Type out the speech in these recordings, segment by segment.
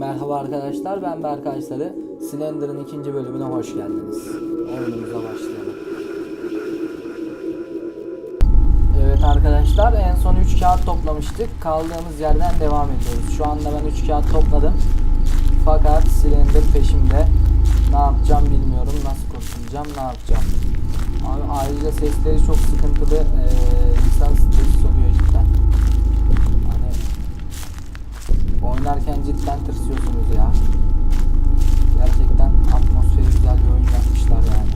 Merhaba arkadaşlar ben Berkay Sarı. Slender'ın ikinci bölümüne hoş geldiniz. Oyunumuza başlayalım. Evet arkadaşlar en son 3 kağıt toplamıştık. Kaldığımız yerden devam ediyoruz. Şu anda ben 3 kağıt topladım. Fakat Slender peşimde. Ne yapacağım bilmiyorum. Nasıl kurtulacağım ne yapacağım. Abi ayrıca sesleri çok sıkıntılı. Ee, insan stresi sokuyor cidden. Oynarken cidden tırsıyorsunuz ya. Gerçekten atmosferi güzel bir oyun yapmışlar yani.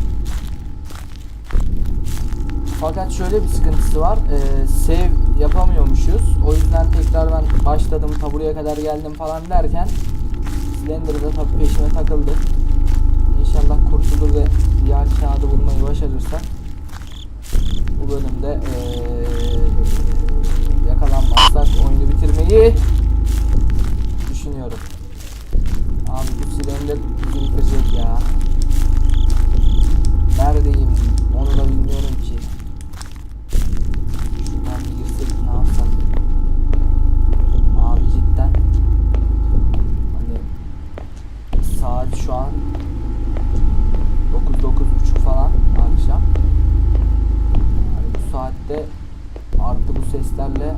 Fakat şöyle bir sıkıntısı var. Ee, save yapamıyormuşuz. O yüzden tekrar ben başladım ta buraya kadar geldim falan derken Slender'da tabii peşime takıldı. İnşallah kurtulur ve diğer kağıdı bulmayı başarırsak bu bölümde ee, yakalanmazsak oyunu bitirmeyi düşünüyorum. Abi bu silindir bizi bitirecek ya. Neredeyim onu da bilmiyorum ki. Şuradan bir girsek ne yapsak? Abi cidden. Hani saat şu an 9 9.30 falan akşam. Yani bu saatte artı bu seslerle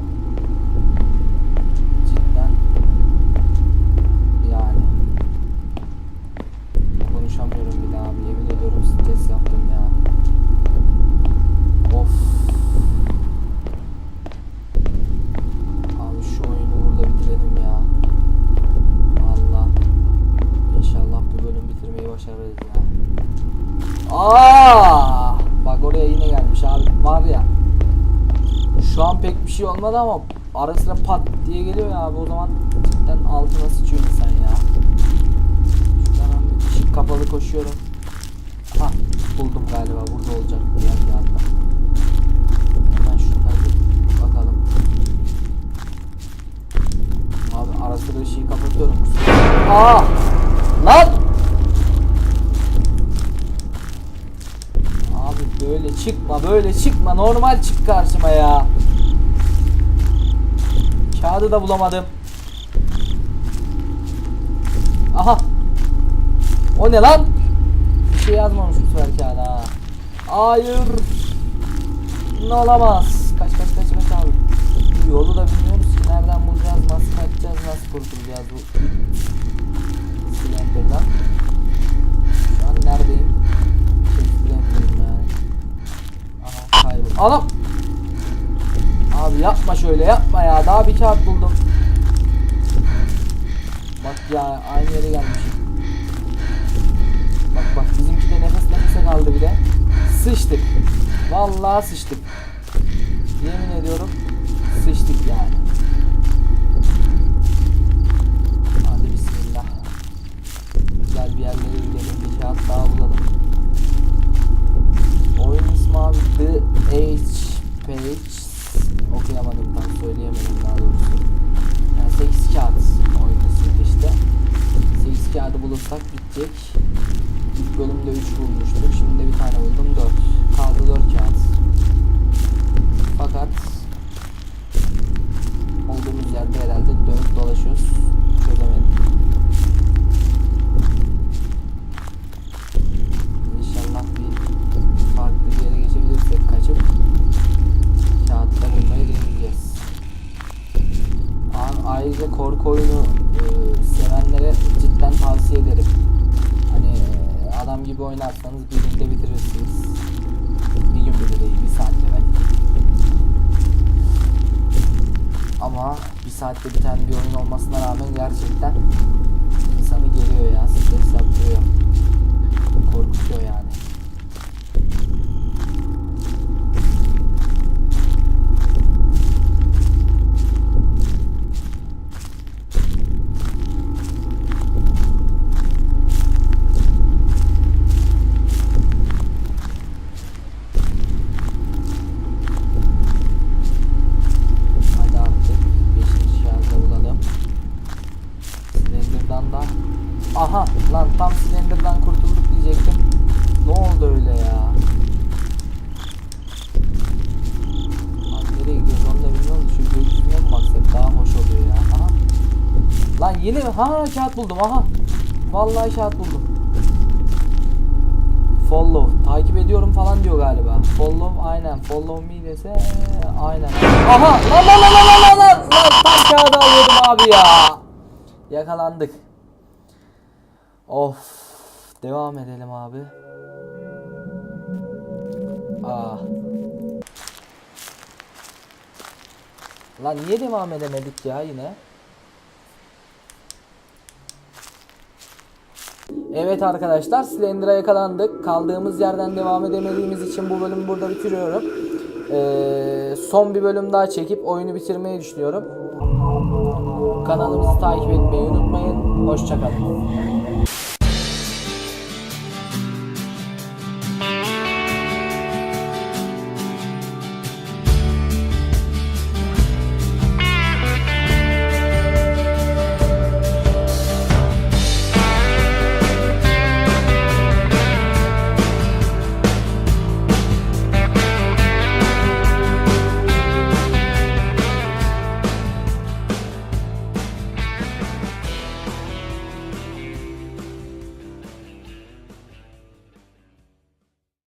yine gelmiş abi. Var ya. Şu an pek bir şey olmadı ama ara sıra pat diye geliyor ya abi o zaman cidden altına sıçıyor insan ya. Şuradan ışık kapalı koşuyorum. Ha buldum galiba burada olacak böyle çıkma böyle çıkma normal çık karşıma ya. Kağıdı da bulamadım. Aha. O ne lan? Bir şey yazmamış bu sefer kağıda ha. Hayır. Ne olamaz. Kaç kaç kaç kaç abi. Yolu da bilmiyoruz ki nereden bulacağız, nasıl kaçacağız, nasıl kurtulacağız bu Slender'dan. Anam! Abi yapma şöyle yapma ya. Daha bir kağıt buldum. Bak ya aynı yere gelmişim. Bak bak bizimki de nefes nefese kaldı bir de. Sıçtık. Vallahi sıçtık. Yemin ediyorum sıçtık yani. Hadi bismillah. Güzel bir yerlere gidelim. Bir kağıt daha bulalım. Bulursak bitecek. İlk bölümde 3 bulmuştuk. Şimdi de bir tane buldum 4. Kaldı 4 kağıt. Fakat olduğumuz yerde herhalde dönüp dolaşıyoruz. Çözemedim. İnşallah bir farklı bir yere geçebilirsek kaçıp kağıtta bulmayı deneyeceğiz. Abi ayrıca korku oyunu sevenlere cidden tavsiye ederim. Hani e, adam gibi oynarsanız bir günde bitirirsiniz. Bir gün bile değil, bir saatte belki. Ama bir saatte biten bir oyun olmasına rağmen gerçekten insanı geriyor ya, stres yaptırıyor. Korkutuyor yani. Aha lan tam silindirden kurtulduk diyecektim. Ne oldu öyle ya? Lan nereye gidiyoruz onu da bilmiyorum şu gökyüzüne mi baksak daha hoş oluyor ya. Aha. Lan yine ha kağıt buldum aha. Vallahi kağıt buldum. Follow. Takip ediyorum falan diyor galiba. Follow aynen. Follow me dese aynen. Aha! Lan lan lan lan lan lan! Lan tam kağıdı alıyordum abi ya. Yakalandık. Of. Devam edelim abi. Ah. Lan niye devam edemedik ya yine? Evet arkadaşlar Slender'a yakalandık. Kaldığımız yerden devam edemediğimiz için bu bölümü burada bitiriyorum. Ee, son bir bölüm daha çekip oyunu bitirmeyi düşünüyorum. Kanalımızı takip etmeyi unutmayın. Hoşçakalın.